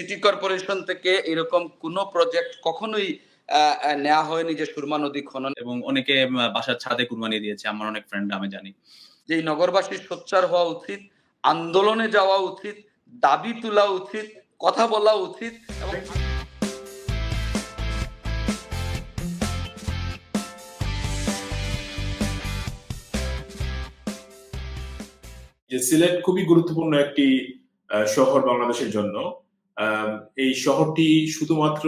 City corporation থেকে এরকম কোনো প্রজেক্ট কখনোই নেওয়া হয়নি যে সুরমা নদী খনন। এবং অনেকে বাসার ছাদে কুরবানি দিয়েছে আমার অনেক ফ্রেন্ড আমি জানি। যে এই নগরবাসীর সোচ্চার হওয়া উচিত আন্দোলনে যাওয়া উচিত দাবি তোলা উচিত কথা বলা উচিত এবং যে সিলেট খুবই গুরুত্বপূর্ণ একটি আহ, শহর বাংলাদেশের জন্য। এই শহরটি শুধুমাত্র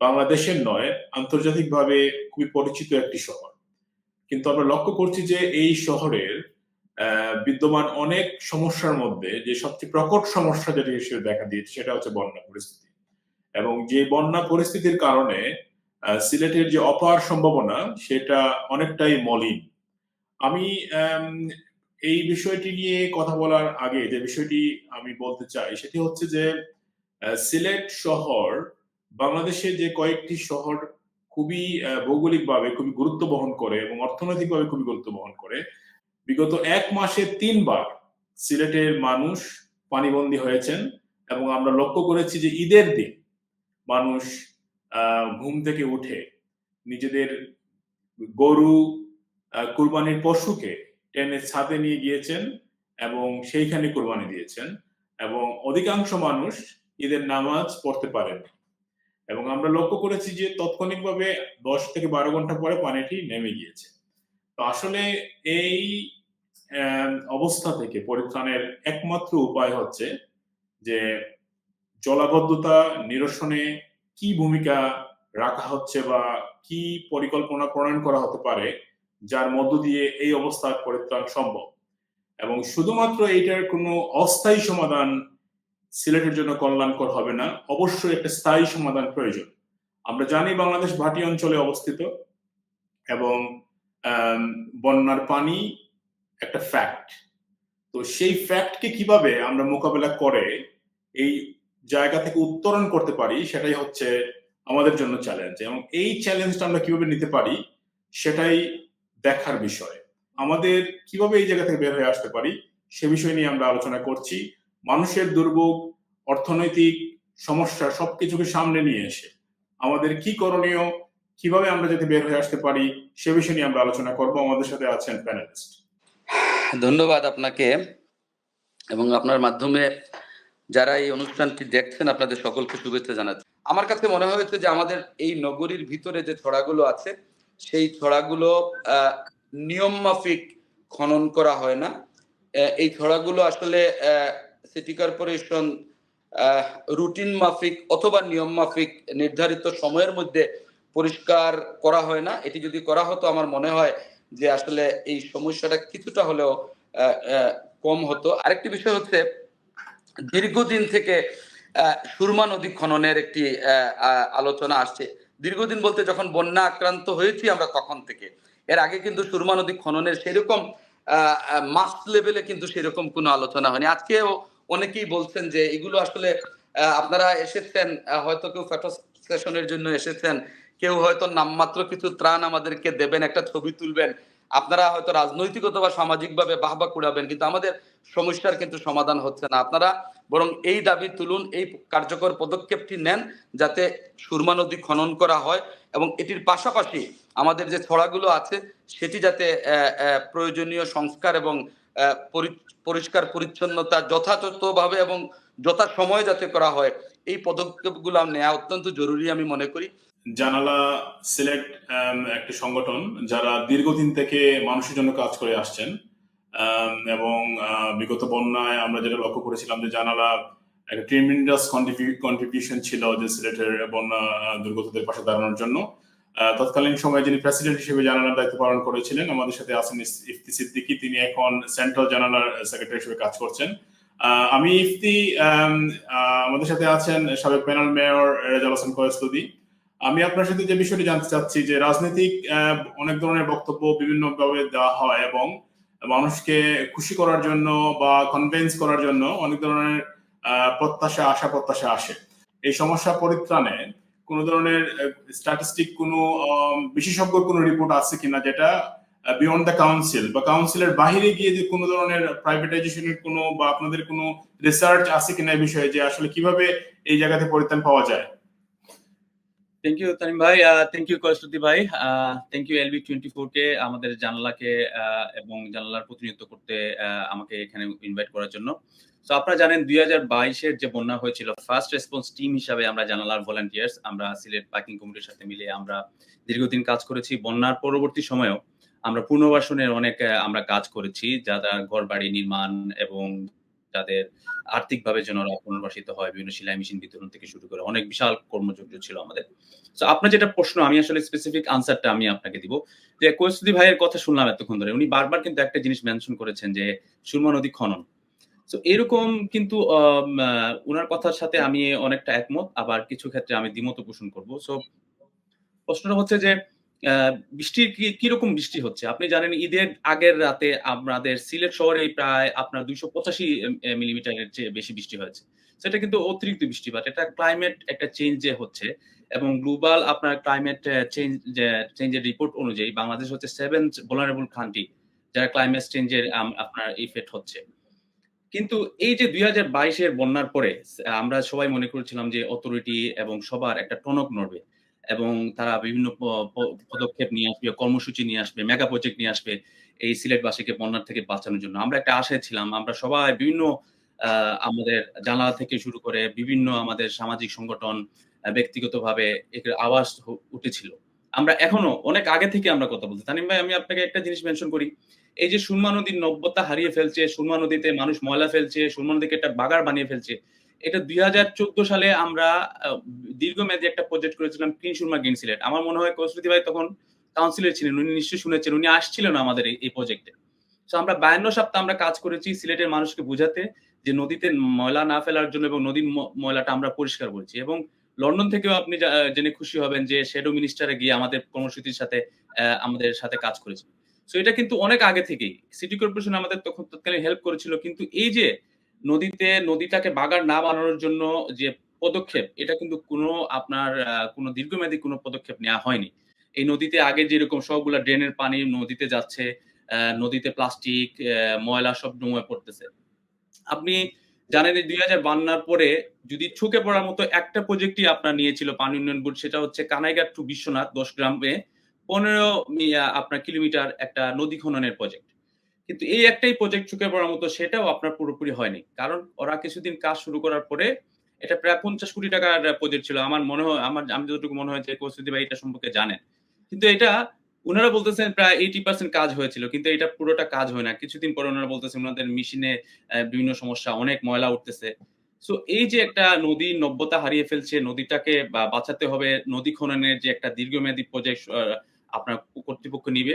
বাংলাদেশের নয় আন্তর্জাতিকভাবে খুবই পরিচিত একটি শহর। কিন্তু আমরা লক্ষ্য করছি যে এই শহরের বিদ্যমান অনেক সমস্যার মধ্যে যে সবচেয়ে প্রকট সমস্যা যেটি হিসেবে দেখা দিয়েছে সেটা হচ্ছে বন্যা পরিস্থিতি। এবং যে বন্যা পরিস্থিতির কারণে সিলেটের যে অপার সম্ভাবনা সেটা অনেকটাই মলিন। আম, এই বিষয়টি নিয়ে কথা বলার আগে যে বিষয়টি আমি বলতে চাই, সেটি হচ্ছে যে সিলেট শহর বাংলাদেশের যে কয়েকটি শহর খুবই ভৌগোলিকভাবে খুবই গুরুত্ব বহন করে এবং অর্থনৈতিকভাবে খুবই গুরুত্ব বহন করে। বিগত এক মাসে তিনবার সিলেটের মানুষ পানিবন্দী হয়েছেন এবং আমরা লক্ষ্য করেছি যে ঈদের দিন মানুষ ঘুম থেকে উঠে নিজেদের গরু কুরবানির পশুকে টেনে ছাদে নিয়ে গিয়েছেন এবং সেইখানে কোরবানি দিয়েছেন এবং অধিকাংশ মানুষ ঈদের নামাজ পড়তে পারেন। এবং আমরা লক্ষ্য করেছি যে তাৎক্ষণিকভাবে দশ থেকে বারো ঘণ্টা পরে পানিটি নেমে গিয়েছে। তো আসলে এই অবস্থা থেকে পরিত্রাণের একমাত্র উপায় হচ্ছে যে জলাবদ্ধতা, নিরসনে কি ভূমিকা রাখা হচ্ছে বা কি পরিকল্পনা প্রণয়ন করা হতে পারে যার মধ্য দিয়ে এই অবস্থার পরিত্রাণ সম্ভব। এবং শুধুমাত্র এইটার কোনো অস্থায়ী সমাধান সিলেটের জন্য কল্যাণকর হবে না, অবশ্যই একটা স্থায়ী সমাধান প্রয়োজন। আমরা জানি বাংলাদেশ ভাটি অঞ্চলে অবস্থিত এবং বন্যার পানি একটা ফ্যাক্ট তো সেই ফ্যাক্টকে কীভাবে আমরা মোকাবেলা করে এই জায়গা থেকে উত্তরণ করতে পারি, সেটাই হচ্ছে আমাদের জন্য চ্যালেঞ্জ এবং এই চ্যালেঞ্জটা আমরা কীভাবে নিতে পারি, সেটাই দেখার বিষয়। আমাদের কীভাবে এই জায়গা থেকে বের হয়ে আসতে পারি, সে বিষয় নিয়ে আমরা আলোচনা করছি। মানুষের দুর্ভোগ, অর্থনৈতিক সমস্যা সবকিছুকে সামনে নিয়ে এসে আমাদের কি করণীয়, কীভাবে আমরা যাতে বের হয়ে আসতে পারি, সে বিষয় নিয়ে আমরা আলোচনা করব। আমাদের সাথে আছেন প্যানেলিস্ট ধন্যবাদ আপনাকে। এবং আপনার মাধ্যমে যারা এই অনুষ্ঠানটি দেখছেন, আপনাদের সকলকে শুভেচ্ছা জানাচ্ছি। আমার কাছে মনে হয়েছে যে আমাদের এই নগরীর ভিতরে যে ছড়াগুলো আছে সেই ছড়াগুলো আহ, নিয়ম মাফিক খনন করা হয় না। এই ছড়াগুলো আসলে সিটি কর্পোরেশন রুটিন মাফিক অথবা নিয়ম মাফিক নির্ধারিত সময়ের মধ্যে পরিষ্কার করা হয় না। এটি যদি করা হতো আমার মনে হয় যে আসলে এই সমস্যাটা কিছুটা হলেও কম হতো। আরেকটি বিষয় হচ্ছে দীর্ঘদিন থেকে সুরমা নদী খননের একটি আলোচনা আসছে। দীর্ঘদিন বলতে যখন বন্যা আক্রান্ত হয়েছি আমরা তখন থেকে। এর আগে কিন্তু সুরমা নদী খননের সেরকম মাস লেভেলে কিন্তু সেরকম কোনো আলোচনা হয়নি। আজকেও অনেকেই বলছেন যে এগুলো আসলে আপনারা এসেছেন হয়তো কেউ ফটো জন্য এসেছেন, কেউ হয়তো নামমাত্র কিছু ত্রাণ আমাদেরকে দেবেন, একটা ছবি তুলবেন, আপনারা হয়তো রাজনৈতিক অথবা সামাজিক ভাবে বাহবা কুড়াবেন, কিন্তু আমাদের সমস্যার কিন্তু সমাধান হচ্ছে না। আপনারা বরং এই দাবি তুলুন, এই কার্যকর পদক্ষেপটি নেন যাতে সুরমা নদী খনন করা হয় এবং এটির পাশাপাশি আমাদের যে ছড়াগুলো আছে, সেটি যাতে প্রয়োজনীয় সংস্কার এবং পরিষ্কার পরিচ্ছন্নতা যথাযথভাবে এবং যথা সময় যাতে করা হয়, এই পদক্ষেপগুলো নেওয়া অত্যন্ত জরুরি আমি মনে করি। জানালা সিলেক্ট একটি সংগঠন যারা দীর্ঘদিন থেকে মানুষের জন্য কাজ করে আসছেন। এবং বিগত বন্যায় আমরা যেটা লক্ষ্য করেছিলাম যে জানালা একটা ট্রিমিন্ডাস কন্ট্রিবিউশন ছিল যে সিলেটের বন্যা দুর্গতদের পাশে দাঁড়ানোর জন্য। তৎকালীন সময়ে যিনি প্রেসিডেন্ট হিসেবে জানালার দায়িত্ব পালন করেছিলেন, আমাদের সাথে আছেন ইফতি সিদ্দিকি। তিনি এখন সেন্ট্রাল জানালার সেক্রেটারি হিসেবে কাজ করছেন। আমি ইফতি আমাদের সাথে আছেন সাবেক প্যানেল মেয়র রেজাল হোসেন কয়েসলুদি আমি আপনার সাথে যে বিষয়টি জানতে চাচ্ছি যে রাজনৈতিক অনেক ধরনের বক্তব্য বিভিন্নভাবে দেওয়া হয় এবং মানুষকে খুশি করার জন্য বা কনভিন্স করার জন্য অনেক ধরনের প্রত্যাশা, আশা প্রত্যাশা আসে। এই সমস্যা পরিত্রাণে কোন ধরনের স্ট্যাটিস্টিক কোনো বিশেষজ্ঞ কোনো রিপোর্ট আছে কিনা যেটা বিয়ন্ড দ্য কাউন্সিল বা কাউন্সিলের বাইরে গিয়ে যে কোনো ধরনের প্রাইভেটাইজেশনের কোনো বা আপনাদের কোনো রিসার্চ আছে কিনা এই বিষয়ে যে আসলে কীভাবে এই জায়গাতে পরিত্রাণ পাওয়া যায়? থ্যাংক ইউ তানিম ভাই থ্যাংক ইউ কৌস্তুতি ভাই thank you LB twenty four কে আমাদের জানালাকে আহ, এবং জানালার প্রতিনিধিত্ব করতে আমাকে এখানে ইনভাইট করার জন্য। তো আপনারা জানেন দুই হাজার বাইশের যে বন্যা হয়েছিল ফার্স্ট রেসপন্স টিম হিসাবে আমরা জানালার ভলান্টিয়ার্স আমরা সিলেট পার্কিং কমিটির সাথে মিলে আমরা দীর্ঘদিন কাজ করেছি। বন্যার পরবর্তী সময়েও আমরা পুনর্বাসনের অনেক আহ, আমরা কাজ করেছি যারা ঘর বাড়ি নির্মাণ এবং যাদের আর্থিকভাবে যেন পুনর্বাসিত হয়, বিভিন্ন সেলাই মেশিন বিতরণ থেকে শুরু করে অনেক বিশাল কর্মযজ্ঞ ছিল আমাদের। তো আপনার যেটা প্রশ্ন, আমি আসলে স্পেসিফিক আনসারটা আমি আপনাকে দিব। যে কৈস্তুদি ভাইয়ের কথা শুনলাম এতক্ষণ ধরে, উনি বারবার কিন্তু একটা জিনিস মেনশন করেছেন যে সুরমা নদী খনন। তো এরকম কিন্তু ওনার কথার সাথে আমি অনেকটা একমত, আবার কিছু ক্ষেত্রে আমি দ্বিমত পোষণ করব। সো প্রশ্নটা হচ্ছে যে বৃষ্টি কীরকম বৃষ্টি হচ্ছে? আপনি জানেন ঈদের আগের রাতে আমাদের সিলেট শহরে প্রায় আপনার দুইশো পঁচাশি মিলিমিটারের চেয়ে বেশি বৃষ্টি হয়েছে। সেটা কিন্তু অতিরিক্ত বৃষ্টিপাত এটা ক্লাইমেট একটা চেঞ্জ যে হচ্ছে এবং গ্লোবাল আপনার ক্লাইমেট চেঞ্জ চেঞ্জের রিপোর্ট অনুযায়ী বাংলাদেশ হচ্ছে সেভেন ভোলারেবল কান্ট্রি যারা ক্লাইমেট চেঞ্জের আপনার ইফেক্ট হচ্ছে। কিন্তু এই যে দুই হাজার বাইশের বন্যার পরে আমরা সবাই মনে করেছিলাম যে অথরিটি এবং সবার একটা টনক নড়বে। এবং তারা বিভিন্ন পদক্ষেপ নিয়ে আসবে, কর্মসূচি নিয়ে আসবে মেগা প্রজেক্ট নিয়ে আসবে এই সিলেটবাসীকে বন্যার থেকে বাঁচানোর জন্য। আমরা একটা আশায় ছিলাম, আমরা সবাই বিভিন্ন আমাদের জানালা থেকে শুরু করে বিভিন্ন আমাদের সামাজিক সংগঠন ব্যক্তিগতভাবে এর আওয়াজ উঠেছিল। আমরা এখনও অনেক আগে থেকে আমরা কথা বলছি। তানিম ভাই, আমি আপনাকে একটা জিনিস মেনশন করি। এই যে সুরমা নদীর নব্যতা হারিয়ে ফেলছে, সুরমা নদীতে মানুষ ময়লা ফেলছে, সুরমা নদীকে একটা বাগার বানিয়ে ফেলছে এটা দুই হাজার চোদ্দ সালে আমরা দীর্ঘমেয়াদী একটা প্রজেক্ট করেছিলাম ক্লিন সুরমা গ্রিন সিলেট আমার মনে হয় কৌশলতি ভাই তখন কাউন্সিলর ছিলেন, উনি নিশ্চয়ই শুনেছেন, উনি আসছিলেন আমাদের এই- প্রজেক্টে তো আমরা বায়ান্ন সপ্তাহ আমরা কাজ করেছি সিলেটের মানুষকে বোঝাতে যে নদীতে ময়লা না ফেলার জন্য এবং নদীর ময়লাটা আমরা পরিষ্কার করেছি এবং লন্ডন থেকেও আপনি জেনে খুশি হবেন যে শেডো মিনিস্টারে গিয়ে আমাদের কর্মসূচির সাথে আমাদের সাথে কাজ করেছে সো এটা কিন্তু অনেক আগে থেকেই। সিটি কর্পোরেশন আমাদের তখন তৎকালীন হেল্প করেছিল, কিন্তু এই যে নদীতে, নদীটাকে বাগার না বানানোর জন্য যে পদক্ষেপ, এটা কিন্তু কোনো আপনার কোনো দীর্ঘমেয়াদী কোনো পদক্ষেপ নেওয়া হয়নি। এই নদীতে আগে যেরকম সবগুলা ড্রেনের পানি নদীতে যাচ্ছে নদীতে প্লাস্টিক ময়লা সব ডুমে পড়তেছে। আপনি জানেন দুই হাজার বান্নার পরে যদি ছুকে পড়ার মতো একটা প্রজেক্টই আপনার নিয়েছিল পানি উন্নয়ন বোর্ড, সেটা হচ্ছে কানাইঘাট টু বিশ্বনাথ দশ গ্রামে পনেরো আপনার কিলোমিটার একটা নদী খননের প্রজেক্ট। কিন্তু এই একটাই প্রজেক্ট চুকে পড়ার মতো, সেটাও আপনার পুরোপুরি হয়নি। কারণ ওরা কিছুদিন কাজ শুরু করার পরে এটা প্রায় পঞ্চাশ কোটি টাকার প্রজেক্ট ছিল। আমার মনে হয়, আমার, আমি যতটুকু মনে হয় যে কৌশলী ভাই এটা সম্পর্কে জানেন। কিন্তু এটা ওনারা বলতেছেন প্রায় এইটি পার্সেন্ট কাজ হয়েছিল, কিন্তু এটা পুরোটা কাজ হয় না। কিছুদিন পরে ওনারা বলতেছেন ওনাদের মেশিনে বিভিন্ন সমস্যা, অনেক ময়লা উঠতেছে। সো এই যে একটা নদী নব্যতা হারিয়ে ফেলছে, নদীটাকে বাঁচাতে হবে, নদী খননের যে একটা দীর্ঘমেয়াদী প্রজেক্ট আপনার কর্তৃপক্ষ নিবে,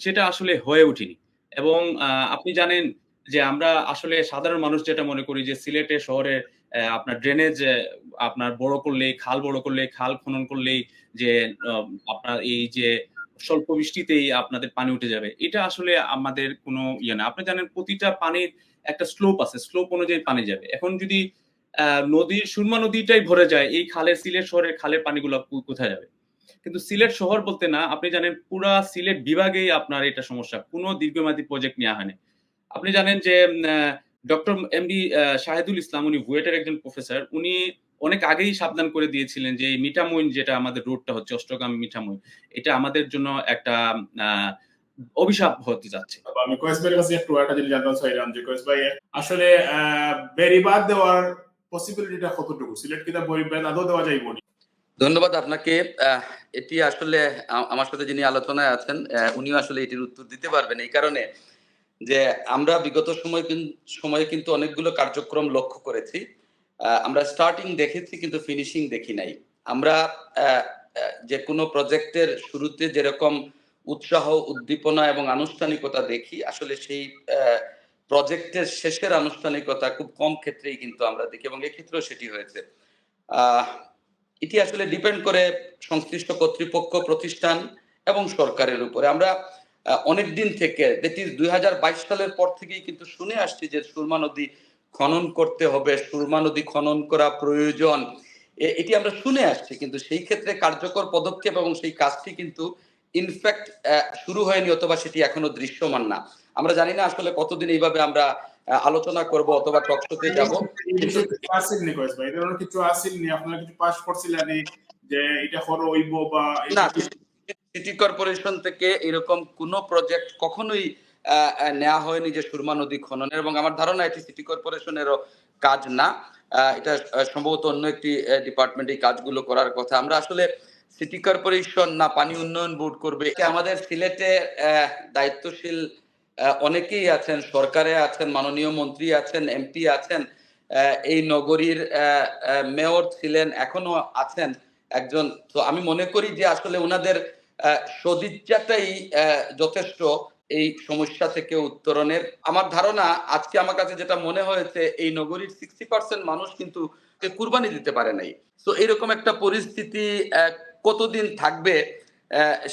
সেটা আসলে হয়ে ওঠেনি। এবং আপনি জানেন যে আমরা আসলে সাধারণ মানুষ যেটা মনে করি যে সিলেটে শহরে আপনার ড্রেনেজ আপনার বড় করলেই, খাল বড় করলেই, খাল খনন করলেই যে আপনার এই যে স্বল্প বৃষ্টিতেই আপনাদের পানি উঠে যাবে। এটা আসলে আমাদের কোনো ইয়ে না। আপনি জানেন প্রতিটা পানির একটা স্লোপ আছে। স্লোপ অনুযায়ী পানি যাবে। এখন যদি নদীর সুরমা নদীটাই ভরে যায়, এই খালের, সিলেট শহরের খালের পানিগুলো কোথায় যাবে? কিন্তু সিলেট শহর বলতে না, আপনি জানেন পুরা সিলেট বিভাগেই আপনার এটা সমস্যা। কোনো দীর্ঘমেয়াদী প্রজেক্ট নেওয়া হয়নি। আপনি জানেন যে ডক্টর এমডি শাহিদুল ইসলাম, উনি বুয়েটের একজন প্রফেসর উনি অনেক আগেই সাবধান করে দিয়েছিলেন যে, এই মিঠামইন যেটা আমাদের রোডটা হচ্ছে, অষ্টগ্রাম মিঠামইন, এটা আমাদের জন্য একটা অভিশাপ হতে যাচ্ছে। আমি কয়েস ভাইয়ের কাছে একটু একটা জিনিস জানতে চাইলাম যে, কয়েস ভাই, আসলে দেওয়ার পসিবিলিটিটা কতটুকু? সিলেট কিনা বেরিবাদ, আদৌ দেওয়া যাইব? ধন্যবাদ আপনাকে। এটি আসলে আমার সাথে যিনি আলোচনায় আছেন উনিও আসলে এটির উত্তর দিতে পারবেন এই কারণে যে আমরা বিগত সময় সময়ে কিন্তু অনেকগুলো কার্যক্রম লক্ষ্য করেছি। আমরা স্টার্টিং দেখেছি কিন্তু ফিনিশিং দেখি নাই। আমরা যে কোনো প্রজেক্টের শুরুতে যেরকম উৎসাহ, উদ্দীপনা এবং আনুষ্ঠানিকতা দেখি, আসলে সেই প্রজেক্টের শেষের আনুষ্ঠানিকতা খুব কম ক্ষেত্রেই কিন্তু আমরা দেখি এবং এক্ষেত্রেও সেটি হয়েছে। এটি আসলে ডিপেন্ড করে সংশ্লিষ্ট কর্তৃপক্ষ, প্রতিষ্ঠান এবং সরকারের উপরে। আমরা অনেক দিন থেকে দ্যাট ইজ দুই হাজার বাইশ সালের পর থেকেই কিন্তু শুনে আসছি যে সুরমা নদী খনন করতে হবে, সুরমা নদী খনন করা প্রয়োজন। এটি আমরা শুনে আসছি, কিন্তু সেই ক্ষেত্রে কার্যকর পদক্ষেপ এবং সেই কাজটি কিন্তু ইনফ্যাক্ট শুরু হয়নি অথবা সেটি এখনও দৃশ্যমান না। আমরা জানি না আসলে কতদিন এইভাবে আমরা আলোচনা করব অথবা টকশোতে যাব। কিছু আসেন নি কয়েস ভাই এই ধরনের কিছু আসেন নি আপনারা কিছু পাস করছিলেন যে এটা হলো হইব বা না সিটি কর্পোরেশন থেকে এরকম কোনো প্রজেক্ট কখনোই নেওয়া হয়নি যে সুরমা নদী খননের এবং আমার ধারণা এটি সিটি কর্পোরেশনেরও কাজ না। এটা সম্ভবত অন্য একটি ডিপার্টমেন্ট এই কাজগুলো করার কথা। আমরা আসলে সিটি কর্পোরেশন না পানি উন্নয়ন বোর্ড করবে। এটা আমাদের সিলেটে আহ, দায়িত্বশীল অনেকেই আছেন, সরকারে আছেন, মাননীয় মন্ত্রী আছেন, এমপি আছেন এই নগরীর মেয়র ছিলেন, এখনও আছেন একজন। তো আমি মনে করি যে আসলে ওনাদের সদিচ্ছাটাই যথেষ্ট এই সমস্যা থেকে উত্তরণের। আমার ধারণা আজকে আমার কাছে যেটা মনে হয়েছে, এই নগরীর সিক্সটি পার্সেন্ট মানুষ কিন্তু কুরবানি দিতে পারে নাই। তো এরকম একটা পরিস্থিতি কতদিন থাকবে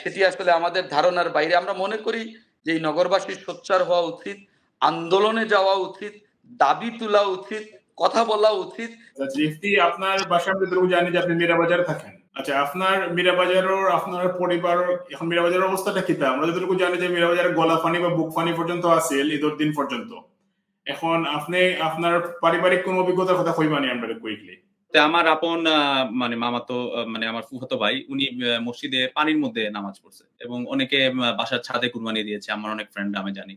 সেটি আসলে আমাদের ধারণার বাইরে। আমরা মনে করি যে নগরবাসীর সোচ্চার হওয়া উচিত, আন্দোলনে যাওয়া উচিত, দাবি তোলা উচিত, কথা বলা উচিত। যেহেতু আপনার বাসা আমি যতটুকু জানি যে আপনি মীরাবাজারে থাকেন। আচ্ছা আপনার মীরাবাজারের আপনার পরিবার, এখন মীরাবাজারের অবস্থাটা কি তা? আমরা যতটুকু জানি যে মীরাবাজারে গলা পানি বা বুক পানি পর্যন্ত আছে, ঈদের দিন পর্যন্ত। এখন আপনি, আপনার পারিবারিক কোন অভিজ্ঞতার কথা কইবানি আমরা কুইকলি তো আমার আপন মানে মামাতো মানে আমার ফুফাতো ভাই, উনি মসজিদে পানির মধ্যে নামাজ পড়ছে এবং অনেকে বাসার ছাদে কুরবানি দিয়েছে, আমার অনেক ফ্রেন্ড আমি জানি।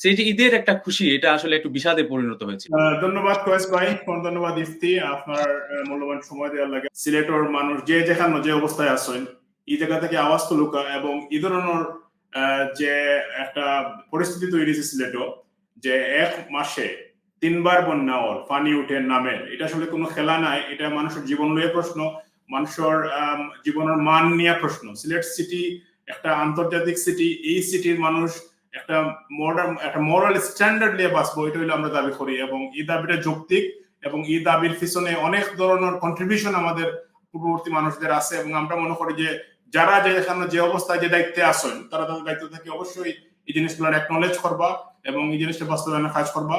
সেই যে ঈদের একটা খুশি, এটা আসলে একটু বিষাদে পরিণত হয়েছে। ধন্যবাদ কয়েস ভাই ধন্যবাদ ইফতি, আপনার মূল্যবান সময় দেওয়ার লাগে। সিলেটের মানুষ যে যেখানে যে অবস্থায় আছেন, এই জায়গা থেকে আওয়াজ তুলুকা, এবং এই ধরনের যে একটা পরিস্থিতি তৈরি হয়েছে সিলেটও, যে এক মাসে তিনবার বন্যা ওর পানি উঠে নামে। এটা আসলে কোনো খেলা নাই, এটা মানুষের জীবন লইয়া প্রশ্ন, মানুষের জীবনের মান নিয়ে প্রশ্ন। সিলেট সিটি একটা আন্তর্জাতিক সিটি, এই সিটির মানুষ একটা মডার্ন একটা মোরাল স্ট্যান্ডার্ড নিয়ে বাঁচবো এটা হইলে আমরা দাবি করি। এবং এই দাবিটা যৌক্তিক, এবং এই দাবির পিছনে অনেক ধরনের কন্ট্রিবিউশন আমাদের পূর্ববর্তী মানুষদের আছে। এবং আমরা মনে করি যে, যারা যে এখানে যে অবস্থায় যে দায়িত্বে আসেন তারা তাদের দায়িত্ব থেকে অবশ্যই এই জিনিসগুলো একনলেজ করবা এবং এই জিনিসটা বাস্তবায়নের কাজ করবা।